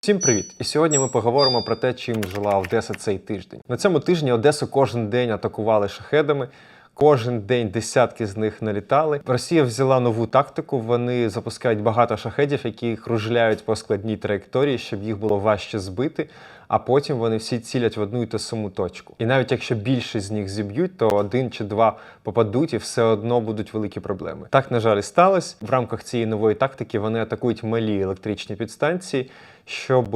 Всім привіт! І сьогодні ми поговоримо про те, чим жила Одеса цей тиждень. На цьому тижні Одесу кожен день атакували шахедами. Кожен день десятки з них налітали. Росія взяла нову тактику. Вони запускають багато шахедів, які кружляють по складній траєкторії, щоб їх було важче збити. А потім вони всі цілять в одну і ту саму точку. І навіть якщо більшість з них зіб'ють, то один чи два попадуть, і все одно будуть великі проблеми. Так, на жаль, і сталося. В рамках цієї нової тактики вони атакують малі електричні підстанції, щоб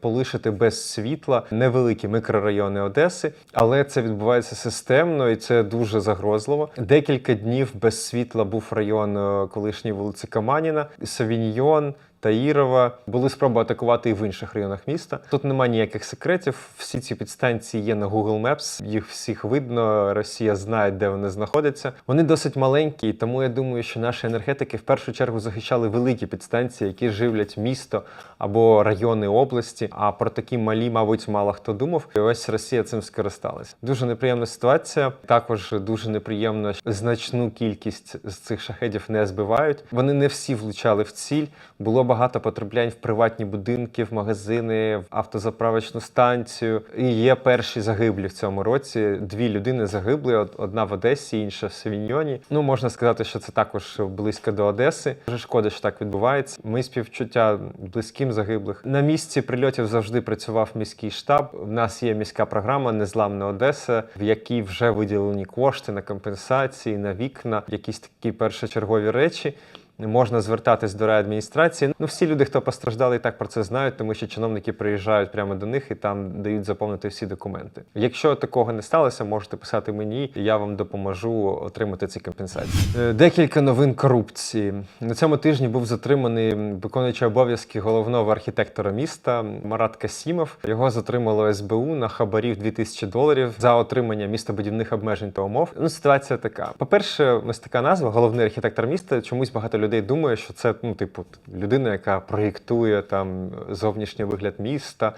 полишити без світла невеликі мікрорайони Одеси, але це відбувається системно і це дуже загрозливо. Декілька днів без світла був район е, колишньої вулиці Каманіна, Савіньйон. Таїрова були спроби атакувати і в інших районах міста. Тут немає ніяких секретів. Всі ці підстанції є на Google Maps, їх всіх видно. Росія знає, де вони знаходяться. Вони досить маленькі, тому я думаю, що наші енергетики в першу чергу захищали великі підстанції, які живлять місто або райони області. А про такі малі, мабуть, мало хто думав. І ось Росія цим скористалася. Дуже неприємна ситуація. Також дуже неприємно, що значну кількість з цих шахедів не збивають. Вони не всі влучали в ціль. Було багато потраплянь в приватні будинки, в магазини, в автозаправочну станцію. І є перші загиблі в цьому році. Дві людини загибли: одна в Одесі, інша в Савіньйоні. Ну можна сказати, що це також близько до Одеси. Дуже шкода, що так відбувається. Ми співчуття близьким загиблих. На місці прильотів завжди працював міський штаб. У нас є міська програма Незламна Одеса, в якій вже виділені кошти на компенсації, на вікна, якісь такі першочергові речі. Можна звертатись до райадміністрації. Ну, всі люди, хто постраждали, і так про це знають, тому що чиновники приїжджають прямо до них і там дають заповнити всі документи. Якщо такого не сталося, можете писати мені, і я вам допоможу отримати ці компенсації. Е, Декілька новин корупції. На цьому тижні був затриманий виконуючий обов'язки головного архітектора міста Марат Касімов. Його затримало СБУ на хабарів 2000 доларів за отримання містобудівних обмежень та умов. Ну, ситуація така. По-перше, ось така назва, головний архітектор міста. Чомусь багато людей думає, що це ну, типу, людина, яка проєктує там зовнішній вигляд міста,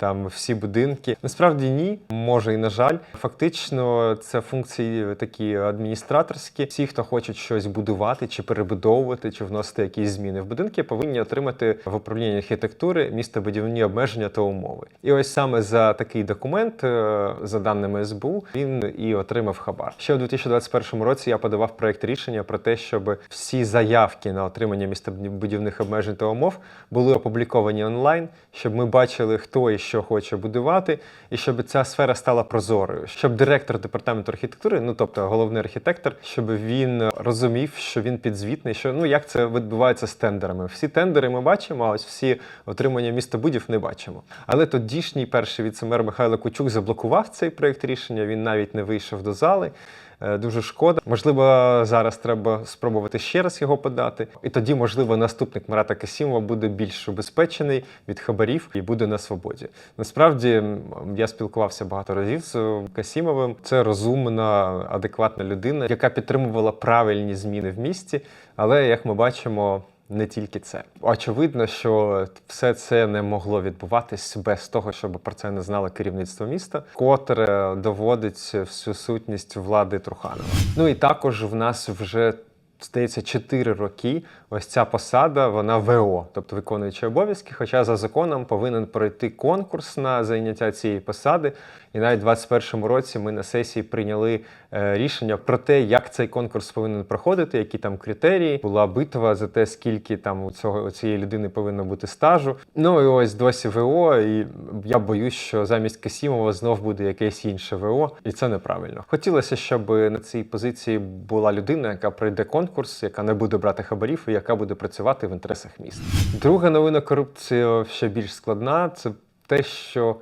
там всі будинки. Насправді ні, може і на жаль. Фактично, це функції такі адміністраторські. Всі, хто хочуть щось будувати, чи перебудовувати, чи вносити якісь зміни в будинки, повинні отримати в управлінні архітектури містобудівні обмеження та умови. І ось саме за такий документ, е, за даними СБУ, він і отримав хабар. Ще у 2021 році я подавав проект рішення про те, щоб всі заявки на отримання містобудівних обмежень та умов були опубліковані онлайн, щоб ми бачили, хто і що хоче будувати, і щоб ця сфера стала прозорою, щоб директор департаменту архітектури, ну тобто головний архітектор, щоб він розумів, що він підзвітний, що ну як це відбувається з тендерами. Всі тендери ми бачимо, а ось всі отримання містобудів не бачимо. Але тодішній перший віцемер Михайло Кучук заблокував цей проект рішення. Він навіть не вийшов до зали. Е, Дуже шкода. Можливо, зараз треба спробувати ще раз його подати. І тоді, можливо, наступник Марата Касімова буде більш убезпечений від хабарів і буде на свободі. Насправді я спілкувався багато разів з Касімовим. Це розумна, адекватна людина, яка підтримувала правильні зміни в місті. Але як ми бачимо. Не тільки це. Очевидно, що все це не могло відбуватись без того, щоб про це не знало керівництво міста, котре доводить всю сутність влади Труханова. Ну і також в нас вже. Здається, 4 роки ось ця посада, вона ВО, тобто виконуючий обов'язки. Хоча за законом повинен пройти конкурс на зайняття цієї посади. І навіть у 2021 році ми на сесії прийняли е, рішення про те, як цей конкурс повинен проходити, які там критерії. Була битва за те, скільки там у цього у цієї людини повинно бути стажу. Ну і ось досі ВО. І я боюсь, що замість Касімова знов буде якесь інше ВО, і це неправильно. Хотілося, щоб на цій позиції була людина, яка пройде конкурс, яка не буде брати хабарів і яка буде працювати в інтересах міста. Друга новина корупції ще більш складна. Це те, що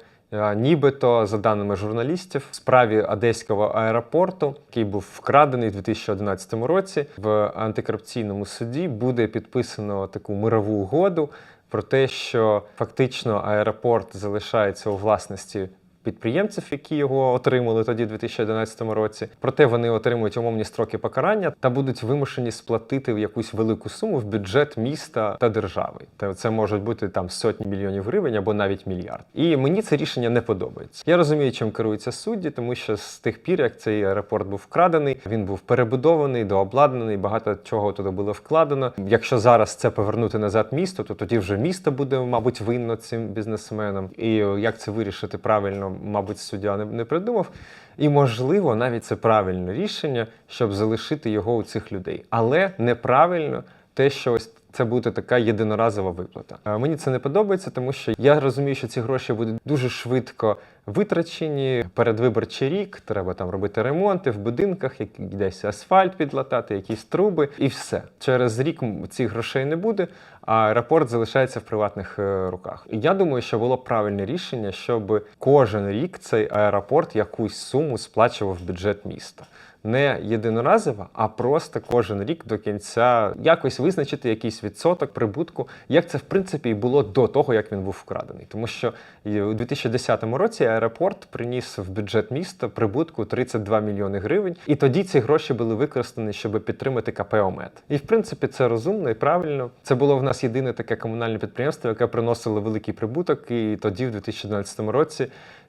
Нібито, за даними журналістів, в справі Одеського аеропорту, який був вкрадений у 2011 році, в антикорупційному суді буде підписано таку мирову угоду про те, що фактично аеропорт залишається у власності підприємців, які його отримали тоді, в 2011 році. Проте вони отримують умовні строки покарання та будуть вимушені сплатити якусь велику суму в бюджет міста та держави. Та це можуть бути там сотні мільйонів гривень або навіть мільярд. І мені це рішення не подобається. Я розумію, чим керуються судді, тому що з тих пір, як цей аеропорт був вкрадений, він був перебудований, дообладнаний, багато чого туди було вкладено. Якщо зараз це повернути назад місто, то тоді вже місто буде, мабуть, винно цим бізнесменам. І як це вирішити правильно, мабуть, суддя не, не придумав. І можливо, навіть це правильне рішення, щоб залишити його у цих людей, але неправильно те, що ось це буде така єдиноразова виплата. Е, Мені це не подобається, тому що я розумію, що ці гроші будуть дуже швидко витрачені. Передвиборчий рік треба там робити ремонти в будинках, десь асфальт підлатати, якісь труби, і все. Через рік цих грошей не буде, а аеропорт залишається в приватних е, руках. Я думаю, що було правильне рішення, щоб кожен рік цей аеропорт якусь суму сплачував в бюджет міста не єдиноразово, а просто кожен рік до кінця якось визначити якийсь відсоток прибутку, як це в принципі і було до того, як він був вкрадений. Тому що у 2010 році аеропорт приніс в бюджет міста прибутку 32 мільйони гривень, і тоді ці гроші були використані, щоб підтримати КП «Омет». І в принципі це розумно і правильно. Це було в нас єдине таке комунальне підприємство, яке приносило великий прибуток. І тоді, в 2012 році,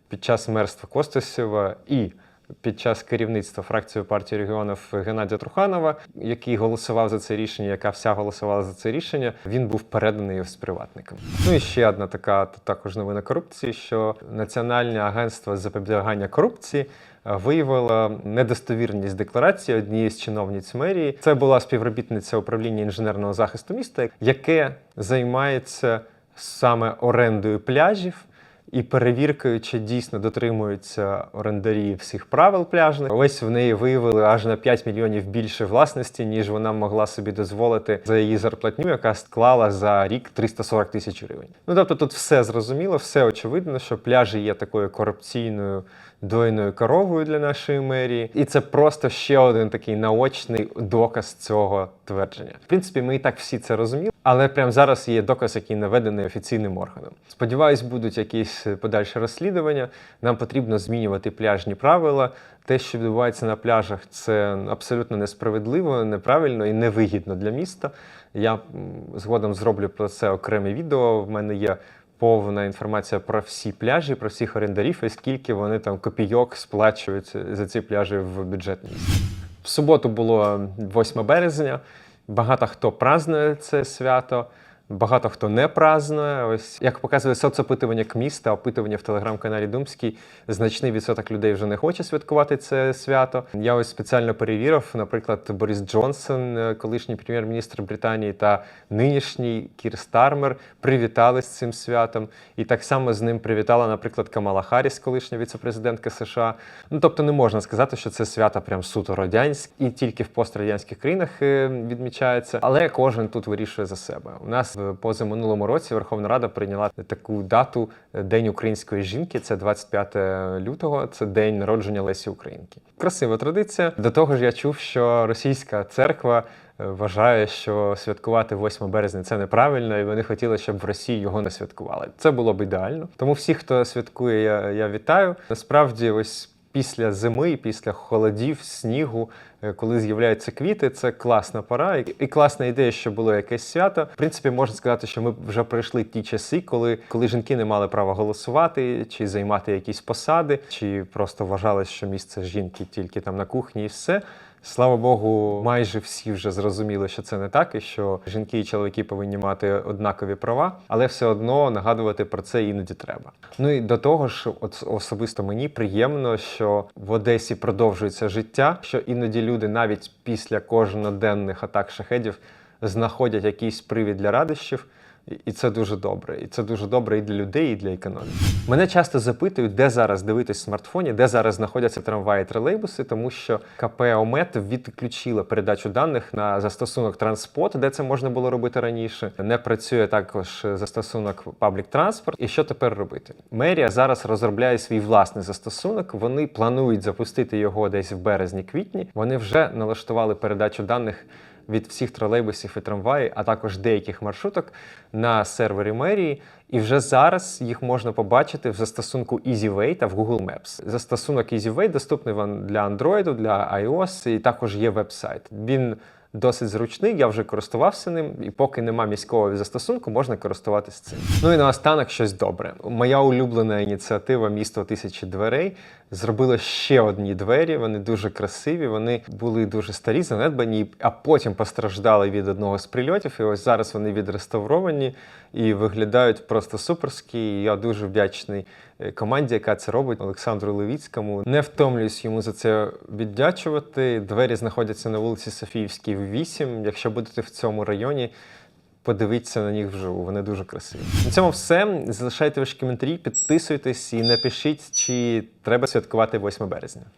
під час мерства Костасєва і під час керівництва фракції партії регіонів Геннадія Труханова, який голосував за це рішення, яка вся голосувала за це рішення, він був переданий з приватникам. Ну і ще одна така також новина корупції, що Національне агентство з запобігання корупції. е, Виявило недостовірність декларації однієї з чиновниць мерії. Це була співробітниця управління інженерного захисту міста, яке займається саме орендою пляжів і перевіркою, чи дійсно дотримуються орендарі всіх правил пляжних. Ось в неї виявили аж на 5 мільйонів більше власності, ніж вона могла собі дозволити за її зарплатню, яка склала за рік 340 тисяч гривень. Ну тобто тут все зрозуміло, все очевидно, що пляжі є такою корупційною дойною коровою для нашої мерії, і це просто ще один такий наочний доказ цього твердження. В принципі, ми і так всі це розуміли, але прямо зараз є доказ, який наведений офіційним органом. Сподіваюсь, будуть якісь подальші розслідування. Нам потрібно змінювати пляжні правила. Те, що відбувається на пляжах, це абсолютно несправедливо, неправильно і невигідно для міста. Я згодом зроблю про це окреме відео. В мене є повна інформація про всі пляжі, про всіх орендарів, і скільки вони там копійок сплачують за ці пляжі в бюджет. В суботу було 8 березня. Багато хто празднує це свято. Багато хто не празднує. Ось як показує соцопитування КМІС та опитування в телеграм-каналі Думський, значний відсоток людей вже не хоче святкувати це свято. Я ось спеціально перевірив, наприклад, Борис Джонсон, е, колишній прем'єр-міністр Британії, та нинішній Кір Стармер привітали з цим святом. І так само з ним привітала, наприклад, Камала Харріс, колишня віцепрезидентка США. Ну тобто не можна сказати, що це свято прям суто радянське і тільки в пострадянських країнах е, відмічається, але кожен тут вирішує за себе. У нас в позаминулому році Верховна Рада прийняла таку дату е, День української жінки. Це 25 лютого. Це день народження Лесі Українки. Красива традиція. До того ж, я чув, що російська церква. е, Вважає, що святкувати 8 березня це неправильно, і вони хотіли, щоб в Росії його не святкували. Це було б ідеально. Тому всіх, хто святкує, я, я вітаю. Насправді, ось після зими, після холодів, снігу, е, коли з'являються квіти, це класна пора і, класна ідея, що було якесь свято. В принципі, можна сказати, що ми вже пройшли ті часи, коли, коли жінки не мали права голосувати чи займати якісь посади, чи просто вважали, що місце жінки тільки там на кухні і все. Слава Богу, майже всі вже зрозуміли, що це не так, і що жінки і чоловіки повинні мати однакові права, але все одно нагадувати про це іноді треба. Ну і до того ж, особисто мені приємно, що в Одесі продовжується життя, що іноді люди навіть після кожноденних атак шахедів знаходять якийсь привід для радощів. І- І це дуже добре. І це дуже добре і для людей, і для економіки. Мене часто запитують, де зараз дивитись в смартфоні, де зараз знаходяться трамваї, тролейбуси, тому що КП ОМЕТ відключило передачу даних на застосунок Транспорт, де це можна було робити раніше. Не працює також застосунок Public Transport. І що тепер робити? Мерія зараз розробляє свій власний застосунок. Вони планують запустити його десь в березні-квітні. Вони вже налаштували передачу даних від всіх тролейбусів і трамваїв, а також деяких маршруток на сервері мерії. І вже зараз їх можна побачити в застосунку EasyWay та в Google Maps. Застосунок EasyWay доступний вам для Android, для iOS, і також є веб-сайт. Він досить зручний, я вже користувався ним, і поки нема міського застосунку, можна користуватися цим. Ну і наостанок щось добре. Моя улюблена ініціатива Місто тисячі дверей зробила ще одні двері. Вони дуже красиві. Вони були дуже старі, занедбані, а потім постраждали від одного з прильотів. І ось зараз вони відреставровані і виглядають просто суперські. І Я дуже вдячний е, команді, яка це робить, Олександру Левіцькому. Не втомлююсь йому за це віддячувати. Двері знаходяться на вулиці Софіївській, 8. Якщо будете в цьому районі. Подивіться на них вживу, вони дуже красиві. На цьому все. Залишайте ваші коментарі, підписуйтесь і напишіть, чи треба святкувати 8 березня.